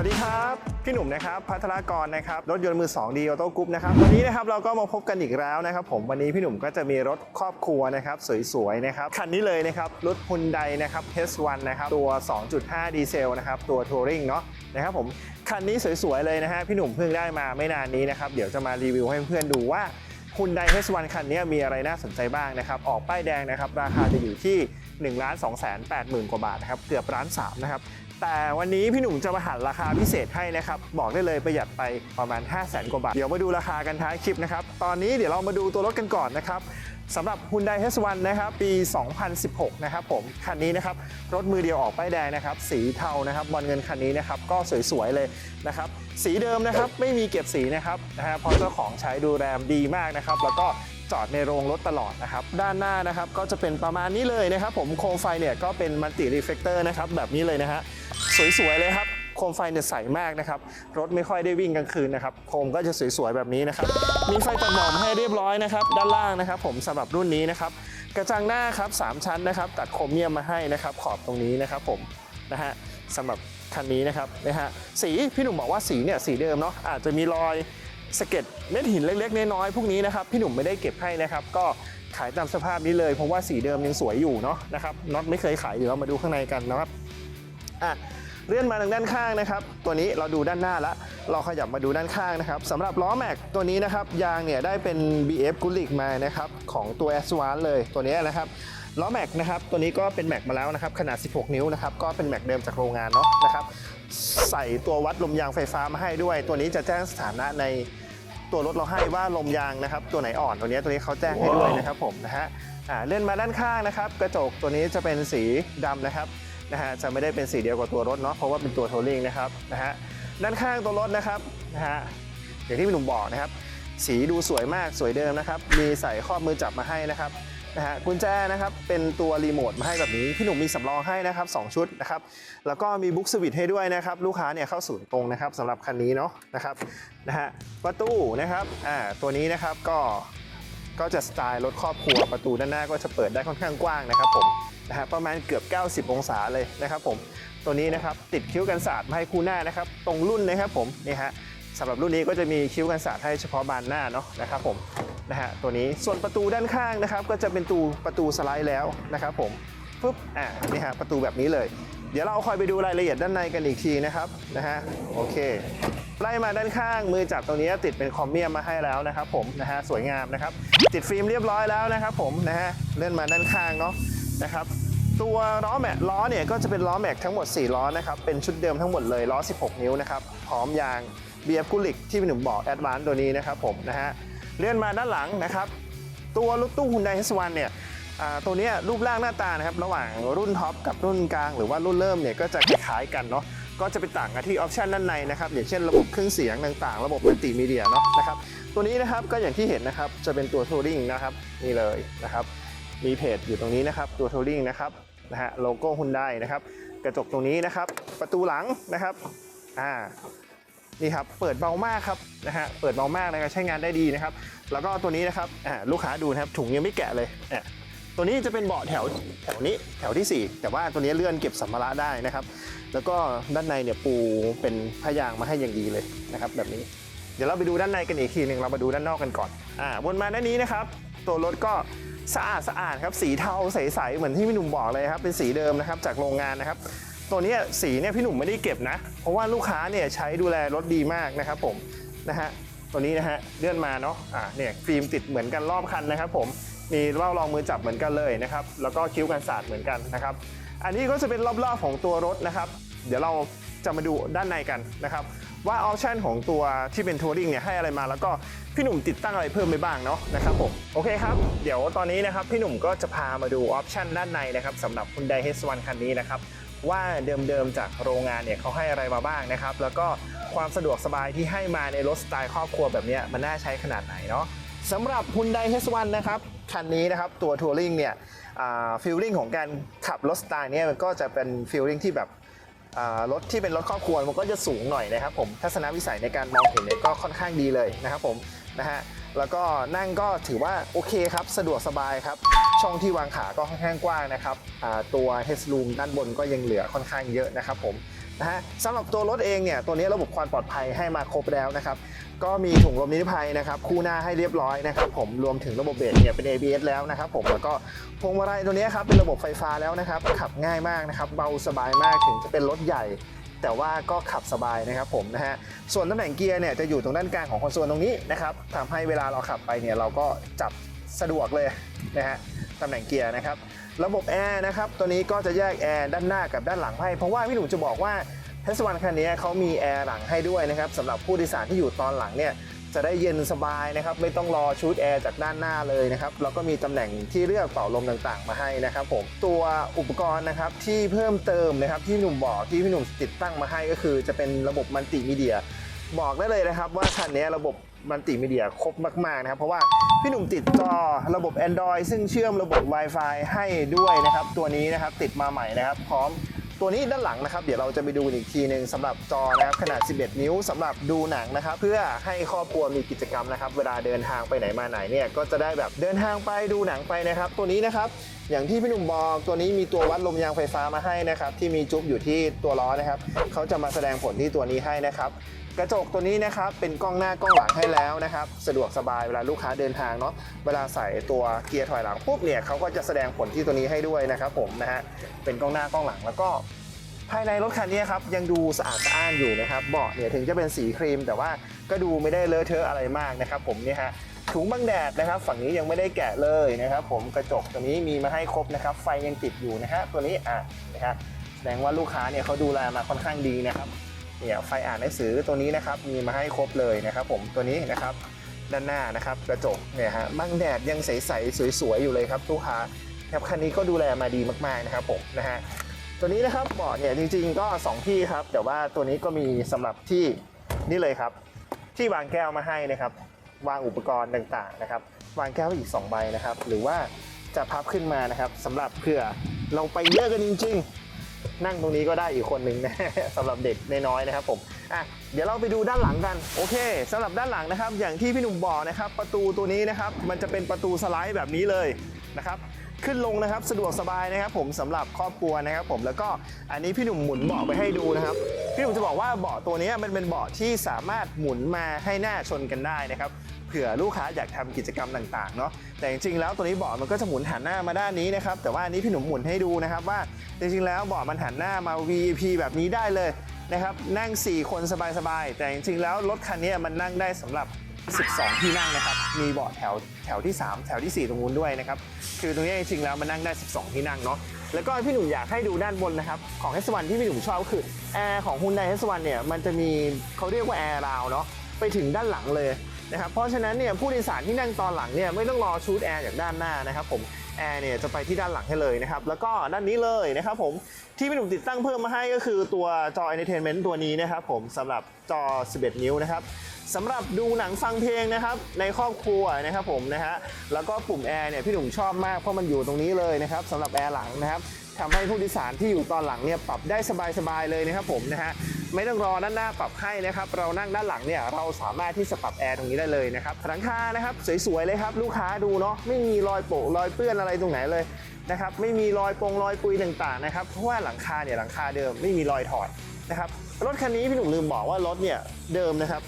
สวัสดีครับ พี่หนุ่มนะครับพัทรากรนะครับรถยนต์มือ2ดีออโต้กรุ๊ปนะครับวันนี้นะครับเราก็มาพบกันอีกแล้วนะครับผมวันนี้พี่หนุ่มก็จะมีรถครอบครัวนะครับสวยๆนะครับคันนี้เลยนะครับรถฮุนไดนะครับ H1 นะครับตัว 2.5 ดีเซลนะครับตัวทัวริงเนาะนะครับผมคันนี้สวยๆเลยนะฮะพี่หนุ่มเพิ่งได้มาไม่นานนี้นะครับเดี๋ยวจะมารีวิวให้เพื่อนๆดูว่าฮุนได H1 คันนี้มีอะไรน่าสนใจบ้างนะครับออกป้ายแดงนะครับราคาจะอยู่ที่1 2 8 0 0 0 0 กว่าบาทนะครับเกือบล้านสามนะครับ แต่วันนี้พี่หนุ่มจะมาหันราคาพิเศษให้นะครับ บอกได้เลยประหยัดไปประมาณ 5 0 0 0 0 0กว่าบาท เดี๋ยวมาดูราคากันท้ายคลิปนะครับ ตอนนี้เดี๋ยวเรามาดูตัวรถกันก่อนนะครับสำหรับ Hyundai H1 นะครับปี 2016 นะครับผม คันนี้นะครับ รถมือเดียวออกป้ายแดงนะครับ สีเทานะครับบอลเงินคันนี้นะครับ ก็สวย ๆ เลยนะครับ สีเดิมนะครับ ไม่มีเก็บสีนะครับนะฮะเพราะเจ้าของใช้ดูแลดีมากนะครับ แล้วก็จอดในโรงรถตลอดนะครับ ด้านหน้านะครับก็จะเป็นประมาณนี้เลยนะครับ ผมโคมไฟเนี่ยก็เป็นมัลติรีเฟกเตอร์นะครับแบบนี้เลยนะฮะ สวยๆเลยครับโคมไฟเนี่ยใสมากนะครับ รถไม่ค่อยได้วิ่งกลางคืนนะครับโคมก็จะสวยๆแบบนี้นะครับ มีไฟตัดหมอกให้เรียบร้อยนะครับ ด้านล่างนะครับ ผมสำหรับรุ่นนี้นะครับ กระจังหน้าครับสามชั้นนะครับ ตัดโครเมียมมาให้นะครับ ขอบตรงนี้นะครับผมนะฮะสำหรับคันนี้นะครับนะฮะสีพี่หนุ่มบอกว่าสีเนี่ยสีเดิมเนาะอาจจะมีรอยสะเก็ดเม็ดหินเล็กๆน้อยๆพวกนี้นะครับพี่หนุ่มไม่ได้เก็บให้นะครับ ก็ขายตามสภาพนี้เลยเพราะว่าสีเดิมยังสวยอยู่เนาะนะครับน็อตไม่เคยขายเดี๋ยวเรามาดูข้างในกันนะครับ อะเลื่อนมาทางด้านข้างนะครับ ตัวนี้เราดูด้านหน้าล้วเราขยับมาดูด้านข้างนะครับสำหรับล้อแม็กตัวนี้นะครับยางเนี่ยได้เป็น BF g u l i c มานะครับของตัว a s w a n เลยตัวนี้นะครับล้อแม็กนะครับตัวนี้ก็เป็นแม็กมาแล้วนะครับขนาด 16 นิ้วนะครับก็เป็นแม็กเดิมจากโรงงานเนาะนะครับใส่ตัววัดลมยางไฟฟ้ามาให้ด้วย ตัวนี้จะแจ้งสถานะในตัวรถเราให้ว่าลมยางนะครับตัวไหนอ่อนตัวนี้ตัวนี้เขาแจ้งให้ด้วยนะครับผมนะฮะอ่าเลื่อนมาด้านข้างนะครับกระจกตัวนี้จะเป็นสีดำนะครับ นะฮะจะไม่ได้เป็นสีเดียวกับตัวรถเนาะเพราะว่าเป็นตัวโทลิงนะครับนะฮะด้านข้างตัวรถนะครับนะฮะอย่างที่พี่หนุ่มบอกนะครับ สีดูสวยมากสวยเดิมนะครับ มีใส่ข้อมือจับมาให้นะครับนะฮะกุญแจนะครับเป็นตัวรีโมทมาให้แบบนี้พี่หนุ่มมีสำรองให้นะครับสองชุดนะครับแล้วก็มีบุ๊กสวิตให้ด้วยนะครับ ลูกค้าเนี่ยเข้าศูนย์ตรงนะครับสำหรับคันนี้เนาะนะครับนะฮะประตูนะครับอ่าตัวนี้นะครับก็ก็จะสไตล์รถครอบครัวประตูด้านหน้าก็จะเปิดได้ค่อนข้างกว้างนะครับผม นะฮะประมาณเกือบ 90 องศาเลยนะครับผมตัวนี้นะครับติดคิ้วกันศาสตร์มาให้คู่หน้านะครับตรงรุ่นนะครับผมนี่ฮะสำหรับรุ่นนี้ก็จะมีคิ้วกันศาสตร์ให้เฉพาะบานหน้าเนาะนะครับผมนะฮะตัวนี้ส่วนประตูด้านข้างนะครับ ก็จะเป็นตูประตูสไลด์แล้วนะครับผมปุ๊บอ่านี่ฮะประตูแบบนี้เลย เดี๋ยวเราคอยไปดูรายละเอียดด้านในกันอีกทีนะครับนะฮะโอเคไล่มาด้านข้างมือจับตรงนี้ติดเป็นคอมเมียมมาให้แล้วนะครับผมนะฮะสวยงามนะครับติดฟิล์มเรียบร้อยแล้วนะครับผมนะฮะเลื่อนมาด้านข้างเนาะ นะครับตัวล้อแม็กล้อเนี่ยก็จะเป็นล้อแม็กทั้งหมด 4 ล้อนะครับเป็นชุดเดิมทั้งหมดเลยล้อ 16 นิ้วนะครับพร้อมยาง BF กุลิกที่พี่หนุ่มบอกแอดวานตัวนี้นะครับผมนะฮะเลื่อนมาด้านหลังนะครับตัวรถตู้ Hyundai H1 เนี่ยตัวนี้รูปร่างหน้าตานะครับระหว่างรุ่นท็อปกับรุ่นกลางหรือว่ารุ่นเริ่มเนี่ยก็จะคล้ายกันเนาะก็จะไปต่างกันที่ออปชันด้านในนะครับอย่างเช่นระบบเครื่องเสียงต่างๆ ระบบมัลติมีเดียเนาะนะครับตัวนี้นะครับก็อย่างที่เห็นนะครับจะเป็นตัวทัวริงนะครับนี่เลยนะครับ มีเพจอยู่ตรงนี้นะครับ ตัวทัวริงนะครับนะฮะโลโก้ Hyundai นะครับ กระจกตรงนี้นะครับ ประตูหลังนะครับอ่านี่ครับเปิดเบามากครับนะฮะเปิดเบามากนะครับใช้งานได้ดีนะครับ แล้วก็ตัวนี้นะครับอ่าลูกค้าดูนะครับถุงยังไม่แกะเลยอะตัวนี้จะเป็นเบาะแถวแถวนี้แถวที่ 4 แต่ว่าตัวนี้เลื่อนเก็บสัมภาระได้นะครับ แล้วก็ด้านในเนี่ยปูเป็นผ้ายางมาให้อย่างดีเลยนะครับแบบนี้เดี๋ยวเราไปดูด้านในกันอีกทีหนึ่งเรามาดูด้านนอกกันก่อนอ่าวนมาด้านนี้นะครับ ตัวรถก็ สะอาดสะอาดครับสีเทาใสๆเหมือนที่พี่หนุ่มบอกเลยครับเป็นสีเดิมนะครับจากโรงงานนะครับ ตัวนี้สีเนี่ยพี่หนุ่มไม่ได้เก็บนะ เพราะว่าลูกค้าเนี่ยใช้ดูแลรถดีมากนะครับผมนะฮะตัวนี้นะฮะเลื่อนมาเนาะอ่าเนี่ยฟิล์มติดเหมือนกันรอบคันนะครับ ผมมีเบ้ารองมือจับเหมือนกันเลยนะครับแล้วก็คิ้วกันศาสตร์เหมือนกันนะครับ อันนี้ก็จะเป็นรอบๆของตัวรถนะครับ เดี๋ยวเราจะมาดูด้านในกันนะครับ ว่าออปชันของตัวที่เป็นทัวริงเนี่ยให้อะไรมา แล้วก็พี่หนุ่มติดตั้งอะไรเพิ่มไปบ้างเนาะนะครับผมโอเคครับ เดี๋ยวตอนนี้นะครับพี่หนุ่มก็จะพามาดูออปชันด้านในนะครับสำหรับ Hyundai H1 คันนี้นะครับว่าเดิมๆจากโรงงานเนี่ยเขาให้อะไรมาบ้างนะครับ แล้วก็ความสะดวกสบายที่ให้มาในรถสไตล์ครอบครัวแบบเนี้ยมันน่าใช้ขนาดไหนเนาะสำหรับ Hyundai H1 นะครับคันนี้นะครับตัวทัวริงเนี่ยฟีลลิ่งของการขับรถสไตล์เนี้ยมันก็จะเป็นฟีลลิ่งที่แบบ รถที่เป็นรถครอบครัวมันก็จะสูงหน่อยนะครับผมทัศนวิสัยในการมองเห็นเนี่ยก็ค่อนข้างดีเลยนะครับผมนะฮะแล้วก็นั่งก็ถือว่าโอเคครับสะดวกสบายครับ ช่องที่วางขาก็ค่อนข้างกว้างนะครับตัวเฮสลูมด้านบนก็ยังเหลือค่อนข้างเยอะนะครับผมนะฮะสำหรับตัวรถเองเนี่ยตัวนี้ระบบความปลอดภัยให้มาครบแล้วนะครับ ก็มีถุงลมนิรภัยนะครับ คู่หน้าให้เรียบร้อยนะครับ ผมรวมถึงระบบเบรกเนี่ยเป็น ABS แล้วนะครับ ผมแล้วก็พวงมาลัยตัวนี้ครับเป็นระบบไฟฟ้าแล้วนะครับ ขับง่ายมากนะครับ เบาสบายมากถึงจะเป็นรถใหญ่ แต่ว่าก็ขับสบายนะครับผมนะฮะส่วนตำแหน่งเกียร์เนี่ยจะอยู่ตรงด้านกลางของคอนโซลตรงนี้นะครับทำให้เวลาเราขับไปเนี่ยเราก็จับสะดวกเลยนะฮะตำแหน่งเกียร์นะครับระบบแอร์นะครับตัวนี้ก็จะแยกแอร์ด้านหน้ากับด้านหลังให้เพราะว่าพี่หนุ่มจะบอกว่า เทสวันคันนี้เขามีแอร์หลังให้ด้วยนะครับสำหรับผู้โดยสารที่อยู่ตอนหลังเนี่ยจะได้เย็นสบายนะครับไม่ต้องรอชูดแอร์จากด้านหน้าเลยนะครับแล้วก็มีตำแหน่งที่เลือกเป่าลมต่างๆ มาให้นะครับผมตัวอุปกรณ์นะครับที่เพิ่มเติมนะครับที่พี่หนุ่มบอกที่พี่หนุ่มติดตั้งมาให้ก็คือ จะเป็นระบบมัลติมีเดีย บอกได้เลยนะครับ ว่าคันนี้ระบบมัลติมีเดียครบมากๆนะครับเพราะว่าพี่หนุ่มติดจอระบบ Android ซึ่งเชื่อมระบบ Wi-Fi ให้ด้วยนะครับตัวนี้นะครับติดมาใหม่นะครับ พร้อม ตัวนี้ด้านหลังนะครับ เดี๋ยวเราจะไปดูอีกทีหนึ่งสำหรับจอนะครับขนาด 11 นิ้วสำหรับดูหนังนะครับ เพื่อให้ครอบครัวมีกิจกรรมนะครับ เวลาเดินทางไปไหนมาไหนเนี่ยก็จะได้แบบเดินทางไปดูหนังไปนะครับ ตัวนี้นะครับอย่างที่พี่หนุ่มบอกตัวนี้มีตัววัดลมยางไฟฟ้ามาให้นะครับที่มีจุ๊บอยู่ที่ตัวล้อนะครับเขาจะมาแสดงผลที่ตัวนี้ให้นะครับ กระจกตัวนี้นะครับเป็นกล้องหน้ากล้องหลังให้แล้วนะครับ สะดวกสบายเวลาลูกค้าเดินทางเนาะเวลาใส่ตัวเกียร์ถอยหลังปุ๊บเนี่ยเขาก็จะแสดงผลที่ตัวนี้ให้ด้วยนะครับผมนะฮะเป็นกล้องหน้ากล้องหลังแล้วก็ ภายในรถคันนี้ครับยังดูสะอาดสะอ้านอยู่นะครับเบาะเนี่ยถึงจะเป็นสีครีม แต่ว่าก็ดูไม่ได้เลอะเทอะอะไรมากนะครับผมเนี่ยฮะถุงบังแดดนะครับ ฝั่งนี้ยังไม่ได้แกะเลยนะครับ ผมกระจกตัวนี้มีมาให้ครบนะครับ ไฟยังติดอยู่นะฮะตัวนี้อะนะฮะแสดงว่าลูกค้าเนี่ยเขาดูแลมาค่อนข้างดีนะครับ เนี่ยไฟอ่านหนังสือตัวนี้นะครับมีมาให้ครบเลยนะครับ ผมตัวนี้นะครับด้านหน้านะครับกระจกเนี่ยฮะบังแดดยังใสๆสวยๆอยู่เลยครับลูกค้าครับคันนี้ก็ดูแลมาดีมากๆนะครับผมนะฮะตัวนี้นะครับเบาะเนี่ยจริงๆก็ 2 ที่ครับ แต่ว่าตัวนี้ก็มีสำหรับที่นี่เลยครับ ที่วางแก้วมาให้นะครับ วางอุปกรณ์ต่างๆนะครับ วางแก้วอีก 2 ใบนะครับ หรือว่าจะพับขึ้นมานะครับสำหรับเผื่อเราไปเยอะกันจริง ๆ นั่งตรงนี้ก็ได้อีกคนหนึ่งนะสำหรับเด็กน้อยๆนะครับผมอะเดี๋ยวเราไปดูด้านหลังกันโอเคสำหรับด้านหลังนะครับ อย่างที่พี่หนุ่มบอกนะครับ ประตูตัวนี้นะครับ มันจะเป็นประตูสไลด์แบบนี้เลยนะครับ ขึ้นลงนะครับสะดวกสบายนะครับผมสำหรับครอบครัวนะครับผมแล้วก็อันนี้พี่หนุ่มหมุนเบาะไปให้ดูนะครับพี่หนุ่มจะบอกว่าเบาะตัวนี้มันเป็นเบาะที่สามารถหมุนมาให้หน้าชนกันได้นะครับเผื่อลูกค้าอยากทำกิจกรรมต่างๆเนาะแต่จริงๆแล้วตัวนี้เบาะมันก็จะหมุนหันหน้ามาด้านนี้นะครับแต่ว่าอันนี้พี่หนุ่มหมุนให้ดูนะครับว่าจริงๆแล้วเบาะมันหันหน้ามา VIP แบบนี้ได้เลยนะครับนั่ง 4 คนสบายๆแต่จริงๆแล้วรถคันนี้มันนั่งได้สำหรับ 12 ที่นั่งนะครับ มีเบาะแถวแถวที่ 3 แถวทีสี่ 4 ตรงนู้นด้วยนะครับ คือตรงนี้จริงๆแล้วมันนั่งได้ 12 ที่นั่งเนาะ แล้วก็พี่หนุ่มอยากให้ดูด้านบนนะครับ ของ S1 ที่พี่หนุ่มชอบก็คือแอร์ของ Hyundai S1 เนี่ย มันจะมีเขาเรียกว่าแอร์ราวเนาะ ไปถึงด้านหลังเลยนะครับ เพราะฉะนั้นเนี่ยผู้โดยสารที่นั่งตอนหลังเนี่ยไม่ต้องรอชูดแอร์จากด้านหน้านะครับผม แอร์เนี่ยจะไปที่ด้านหลังให้เลยนะครับ แล้วก็ด้านนี้เลยนะครับผม ที่พี่หนุ่มติดตั้งเพิ่มมาให้ก็คือตัวจอ Entertainment ตัวนี้นะครับผมสำหรับจอ 11 นิ้วนะครับ สำหรับดูหนังฟังเพลงนะครับในครอบครัวนะครับผมนะฮะแล้วก็ปุ่มแอร์เนี่ยพี่หนุ่มชอบมากเพราะมันอยู่ตรงนี้เลยนะครับสำหรับแอร์หลังนะครับทำให้ผู้โดยสารที่อยู่ตอนหลังเนี่ยปรับได้สบายๆเลยนะครับผมนะฮะไม่ต้องรอด้านหน้าปรับให้นะครับ เรานั่งด้านหลังเนี่ยเราสามารถที่จะปรับแอร์ตรงนี้ได้เลยนะครับหลังคานะครับสวยๆเลยครับ ลูกค้าดูเนาะไม่มีรอยโปะรอยเปื้อนอะไรตรงไหนเลยนะครับไม่มีรอยปงรอยปุยต่างๆนะครับเพราะว่าหลังคาเนี่ยหลังคาเดิมไม่มีรอยถอดนะครับรถคันนี้พี่หนุ่มลืมบอกว่ารถเนี่ยเดิมนะครับ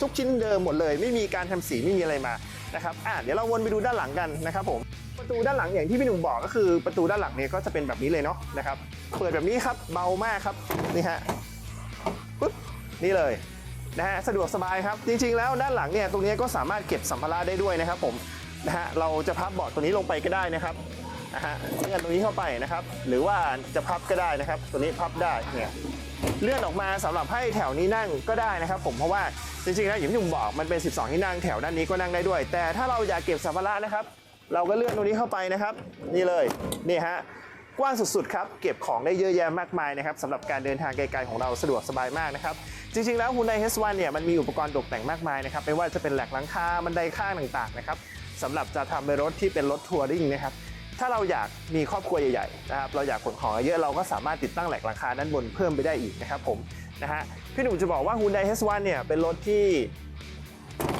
ทุกชิ้นเดิมหมดเลย ไม่มีการทำสีไม่มีอะไรมานะครับอะเดี๋ยวเราวนไปดูด้านหลังกันนะครับผมประตูด้านหลังอย่างที่พี่หนุ่มบอกก็คือประตูด้านหลังเนี่ยก็จะเป็นแบบนี้เลยเนาะนะครับเปิดแบบนี้ครับเบามากครับนี่ฮะปุ๊บนี่เลยนะฮะสะดวกสบายครับ จริงๆแล้วด้านหลังเนี่ยตรงนี้ก็สามารถเก็บสัมภาระได้ด้วยนะครับผมนะฮะเราจะพับเบาะตัวนี้ลงไปก็ได้นะครับนะฮะเลื่อนตรงนี้เข้าไปนะครับ หรือว่าจะพับก็ได้นะครับ ตัวนี้พับได้เนี่ย เลื่อนออกมาสำหรับให้แถวนี้นั่งก็ได้นะครับ ผมเพราะว่าจริงๆแล้วอย่างที่ผมบอกมันเป็น 12 ที่นั่งแถวด้านนี้ก็นั่งได้ด้วย แต่ถ้าเราอยากเก็บสัมภาระนะครับ เราก็เลื่อนตรงนี้เข้าไปนะครับ นี่เลยนี่ฮะกว้างสุดๆครับเก็บของได้เยอะแยะมากมายนะครับสำหรับการเดินทางไกลๆของเราสะดวกสบายมากนะครับจริงๆแล้ว Hyundai H1 เนี่ยมันมีอุปกรณ์ตกแต่งมากมายนะครับไม่ว่าจะเป็นแหลกหลังคาบันไดข้างต่างๆนะครับสำหรับจะทำเป็นรถที่เป็นรถทัวริงนะครับ ถ้าเราอยากมีครอบครัวใหญ่ๆนะครับเราอยากขนของเยอะเราก็สามารถติดตั้งแหลกราคาด้านบนเพิ่มไปได้อีกนะครับผมนะฮะพี่หนุ่มจะบอกว่า Hyundai H1 เนี่ยเป็นรถที่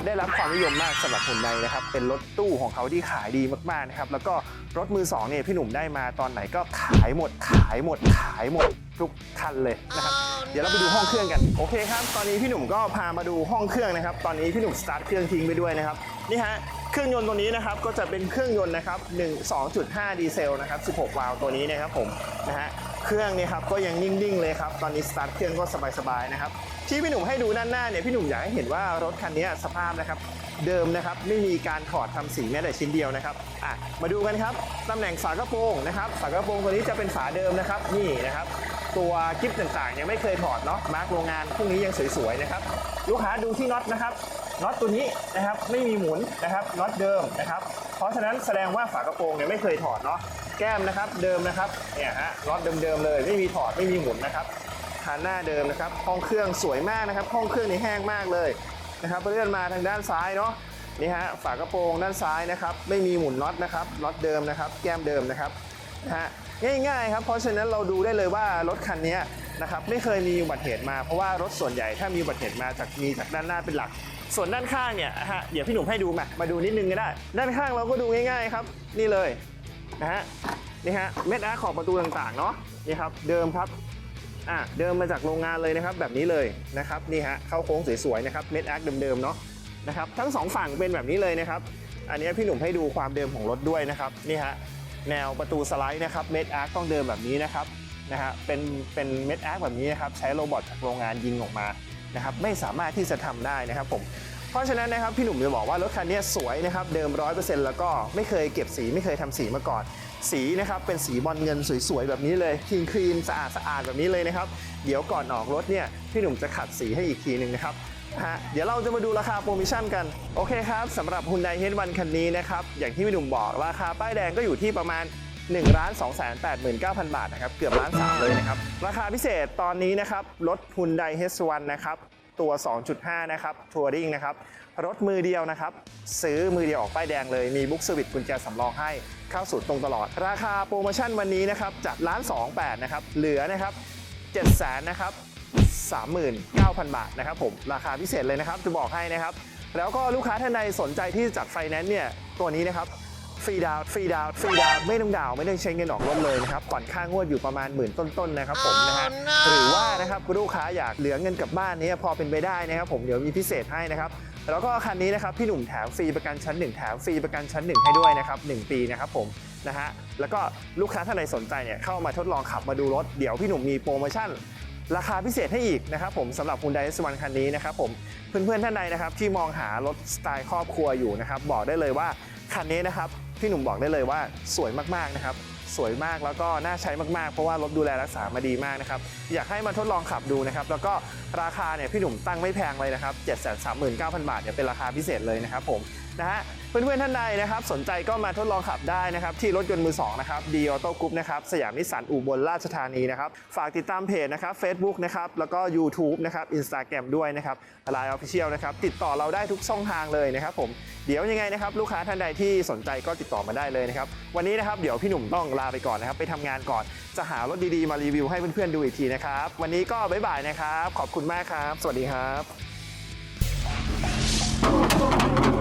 ได้รับความนิยมมากสำหรับหุ่นใดนะครับ เป็นรถตู้ของเขาที่ขายดีมากๆนะครับ แล้วก็รถมือสองเนี่ยพี่หนุ่มได้มาตอนไหนก็ขายหมด ขายหมด ขายหมดทุกคันเลยนะครับ เดี๋ยวเราไปดูห้องเครื่องกัน โอเคครับ ตอนนี้พี่หนุ่มก็พามาดูห้องเครื่องนะครับ ตอนนี้พี่หนุ่มสตาร์ทเครื่องทิ้งไปด้วยนะครับ นี่ฮะ เครื่องยนต์ตัวนี้นะครับก็จะเป็นเครื่องยนต์นะครับ1 2.5 ดีเซลนะครับ 16 วาล์วตัวนี้นะครับผมนะฮะเครื่องเนี่ยครับก็ยังนิ่งๆเลยครับตอนนี้สตาร์ทเครื่องก็สบายๆนะครับที่พี่หนุ่มให้ดูด้านหน้าเนี่ยพี่หนุ่มอยากให้เห็นว่ารถคันนี้สภาพนะครับเดิมนะครับไม่มีการถอดทำสีแม้แต่ชิ้นเดียวนะครับอะมาดูกันครับตำแหน่งฝากระโปรงนะครับฝากระโปรงตัวนี้จะเป็นฝาเดิมนะครับนี่นะครับตัวกิฟต์ต่างๆยังไม่เคยถอดเนาะมาร์กโรงงานพวกนี้ยังสวยๆนะครับลูกค้าดูที่น็อตนะครับ น็อตตัวนี้นะครับไม่มีหมุนนะครับน็อตเดิมนะครับ เพราะฉะนั้นแสดงว่าฝากระโปรงเนี่ยไม่เคยถอดเนาะแก้มนะครับเดิมนะครับเนี่ยฮะน็อตเดิมๆเลยไม่มีถอดไม่มีหมุนนะครับคานหน้าเดิมนะครับห้องเครื่องสวยมากนะครับ ห้องเครื่องนี่แห้งมากเลยนะครับเลื่อนมาทางด้านซ้ายเนาะนี่ฮะฝากระโปรงด้านซ้ายนะครับไม่มีหมุนน็อตนะครับน็อตเดิมนะครับ แก้มเดิมนะครับนะฮะง่ายๆครับเพราะฉะนั้นเราดูได้เลยว่ารถคันนี้นะครับไม่เคยมีอุบัติเหตุมาเพราะว่ารถส่วนใหญ่ถ้ามีอุบัติเหตุมาจากมีจากด้านหน้าเป็นหลัก ส่วนด้านข้างเนี่ยฮะเดี๋ยวพี่หนุ่มให้ดูมามาดูนิดนึงก็ได้ ด้านข้างเราก็ดูง่ายๆครับ นี่เลยนะฮะนี่ฮะเม็ดอาร์ขอบประตูต่างๆเนาะนี่ครับเดิมครับอะเดิมมาจากโรงงานเลยนะครับ แบบนี้เลยนะครับนี่ฮะเข้าโค้งสวยๆนะครับเม็ดอาร์เดิมๆเนาะนะครับทั้งสองฝั่งเป็นแบบนี้เลยนะครับ อันนี้พี่หนุ่มให้ดูความเดิมของรถด้วยนะครับนี่ฮะแนวประตูสไลด์นะครับเม็ดอาร์ต้องเดิมแบบนี้นะครับนะฮะเป็นเป็นเม็ดอาร์แบบนี้นะครับใช้โรบอทจากโรงงานยิงออกมา นะครับไม่สามารถที่จะทำได้นะครับผมเพราะฉะนั้นนะครับพี่หนุ่มจะบอกว่ารถคันนี้สวยนะครับเดิม 100%แล้วก็ไม่เคยเก็บสีไม่เคยทำสีมาก่อน สีนะครับเป็นสีบอลเงินสวยๆแบบนี้เลยคลีนคลีนสะอาดสะอาดแบบนี้เลยนะครับเดี๋ยวก่อนออกรถเนี่ยพี่หนุ่มจะขัดสีให้อีกทีหนึ่งนะครับฮะเดี๋ยวเราจะมาดูราคาโปรโมชั่นกัน โอเคครับสำหรับ Hyundai H1 คันนี้นะครับอย่างที่พี่หนุ่มบอกราคาป้ายแดงก็อยู่ที่ประมาณ 1 2 8 9 0 0 0 บาทนะครับ เกือบล้านสามเลยนะครับ ราคาพิเศษตอนนี้นะครับ รถ Hyundai H1 นะครับ ตัว 2.5 นะครับทัวริงนะครับ รถมือเดียวนะครับ ซื้อมือเดียวออกป้ายแดงเลย มีบุ๊กสวิตกุญแจสำรองให้เข้าสู่ตรงตลอด ราคาโปรโมชั่นวันนี้นะครับจากล้าน2 8นะครับ เหลือนะครับ7 0 0 0 0นะครับ39,000 บาทนะครับผม ราคาพิเศษเลยนะครับ จะบอกให้นะครับ แล้วก็ลูกค้าท่านใดสนใจที่จะจัดไฟแนนซ์เนี่ย ตัวนี้นะครับ ฟรีดาวน์ฟรีดาวน์ฟรีดาวน์ไม่ต้องดาวน์ไม่ต้องใช้เงินออกรถเลยนะครับผ่อนค่างวดอยู่ประมาณหมื่นต้นๆนะครับผมนะฮะหรือว่านะครับลูกค้าอยากเหลือเงินกลับบ้านเนี้พอเป็นไปได้นะครับผมเดี๋ยวมีพิเศษให้นะครับแล้วก็คันนี้นะครับพี่หนุ่มแถมฟรีประกันชั้น 1 แถมฟรีประกันชั้น 1 ให้ด้วยนะครับ1ปีนะครับผมนะฮะแล้วก็ลูกค้าท่านใดสนใจเนี่ยเข้ามาทดลองขับมาดูรถเดี๋ยวพี่หนุ่มมีโปรโมชั่นราคาพิเศษให้อีกนะครับผมสำหรับ Hyundai S1 คันนี้นะครับผมเพื่อนๆท่านใดนะครับที่มองหารถสไตล์ครอบครัวอยู่นะครับบอกได้เลยว่า คันนี้นะครับพี่หนุ่มบอกได้เลยว่าสวยมากๆนะครับสวยมากแล้วก็น่าใช้มากๆ เพราะว่ารถดูแลรักษามาดีมากนะครับ อยากให้มาทดลองขับดูนะครับ แล้วก็ราคาเนี่ยพี่หนุ่มตั้งไม่แพงเลยนะครับ 739,000 บาทเนี่ยเป็นราคาพิเศษเลยนะครับผมนะฮะ เพื่อนๆท่านใดนะครับสนใจก็มาทดลองขับได้นะครับที่รถยนต์มือสองนะครับดีออโต้กรุ๊ปนะครับสยามนิสสันอุบลราชธานีนะครับฝากติดตามเพจนะครับ Facebook นะครับแล้วก็ YouTube นะครับ Instagram ด้วยนะครับไลน์ออฟฟิเชียลนะครับติดต่อเราได้ทุกช่องทางเลยนะครับผมเดี๋ยวยังไงนะครับลูกค้าท่านใดที่สนใจก็ติดต่อมาได้เลยนะครับวันนี้นะครับเดี๋ยวพี่หนุ่มต้องลาไปก่อนนะครับไปทำงานก่อนจะหารถดีๆมารีวิวให้เพื่อนๆดูอีกทีนะครับวันนี้ก็บ๊ายบายนะครับ ขอบคุณมากครับ สวัสดีครับ